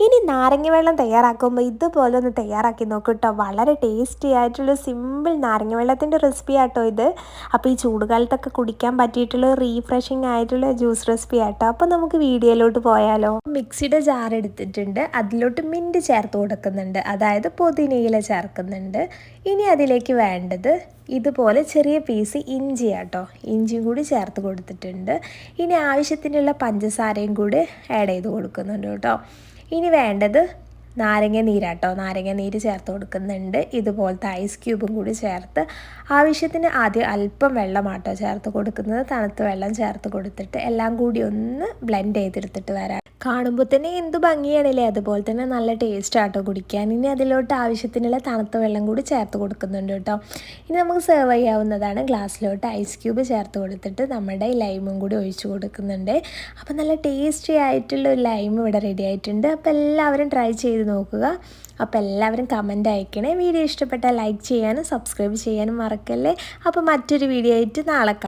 ഇനി നാരങ്ങ വെള്ളം തയ്യാറാക്കുമ്പോൾ ഇതുപോലെ ഒന്ന് തയ്യാറാക്കി നോക്കൂ കേട്ടോ വളരെ ടേസ്റ്റി ആയിട്ടുള്ള സിമ്പിൾ നാരങ്ങ വെള്ളത്തിന്റെ റെസിപ്പി ആട്ടോ ഇത്. അപ്പോൾ ഈ ചൂടുകാലത്തൊക്കെ കുടിക്കാൻ പറ്റിയിട്ടുള്ള റീഫ്രഷിങ് ആയിട്ടുള്ള ജ്യൂസ് റെസിപ്പി ആട്ടോ. അപ്പോൾ നമുക്ക് വീഡിയോയിലോട്ട് പോയാലോ. മിക്സിയുടെ ജാർ എടുത്തിട്ടുണ്ട്. അതിലോട്ട് മിന്റ് ചേർത്ത് കൊടുക്കുന്നുണ്ട്. അതായത് പുതിനയില ചേർക്കുന്നുണ്ട്. ഇനി അതിലേക്ക് വേണ്ടത് ഇതുപോലെ ചെറിയ പീസ് ഇഞ്ചി ആട്ടോ. ഇഞ്ചിയും കൂടി ചേർത്ത് കൊടുത്തിട്ടുണ്ട്. ഇനി ആവശ്യത്തിനുള്ള പഞ്ചസാരയും കൂടി ആഡ് ചെയ്ത് കൊടുക്കുന്നുണ്ട് കേട്ടോ. ഇനി വേണ്ടത് നാരങ്ങ നീരാട്ടോ. നാരങ്ങ നീര് ചേർത്ത് കൊടുക്കുന്നുണ്ട്. ഇതുപോലത്തെ ഐസ് ക്യൂബും കൂടി ചേർത്ത് ആവശ്യത്തിന് ആദ്യം അല്പം വെള്ളമാട്ടോ ചേർത്ത് കൊടുക്കുന്നത്. തണുത്ത വെള്ളം ചേർത്ത് കൊടുത്തിട്ട് എല്ലാം കൂടി ഒന്ന് ബ്ലെൻഡ് ചെയ്തെടുത്തിട്ട് വരാം. കാണുമ്പോൾ തന്നെ എന്ത് ഭംഗിയാണല്ലേ? അതുപോലെ തന്നെ നല്ല ടേസ്റ്റ് ആട്ടോ കുടിക്കാൻ. ഇനി അതിലോട്ട് ആവശ്യത്തിനുള്ള തണുത്ത വെള്ളം കൂടി ചേർത്ത് കൊടുക്കുന്നുണ്ട് കേട്ടോ. ഇനി നമുക്ക് സെർവ് ചെയ്യാവുന്നതാണ് ഗ്ലാസ്സിലോട്ട് ഐസ് ക്യൂബ് ചേർത്ത് കൊടുത്തിട്ട് നമ്മുടെ ലൈമും കൂടി ഒഴിച്ചു കൊടുക്കുന്നുണ്ട്. അപ്പോൾ നല്ല ടേസ്റ്റി ആയിട്ടുള്ള ഒരു ലൈം ഇവിടെ റെഡി ആയിട്ടുണ്ട്. അപ്പോൾ എല്ലാവരും ട്രൈ ചെയ്ത് നോക്കുക. അപ്പോൾ എല്ലാവരും കമന്റ് അയക്കണേ. വീഡിയോ ഇഷ്ടപ്പെട്ടാൽ ലൈക്ക് ചെയ്യാനും സബ്സ്ക്രൈബ് ചെയ്യാനും മറക്കല്ലേ? അപ്പോൾ മറ്റൊരു വീഡിയോ ആയിട്ട് നാളെ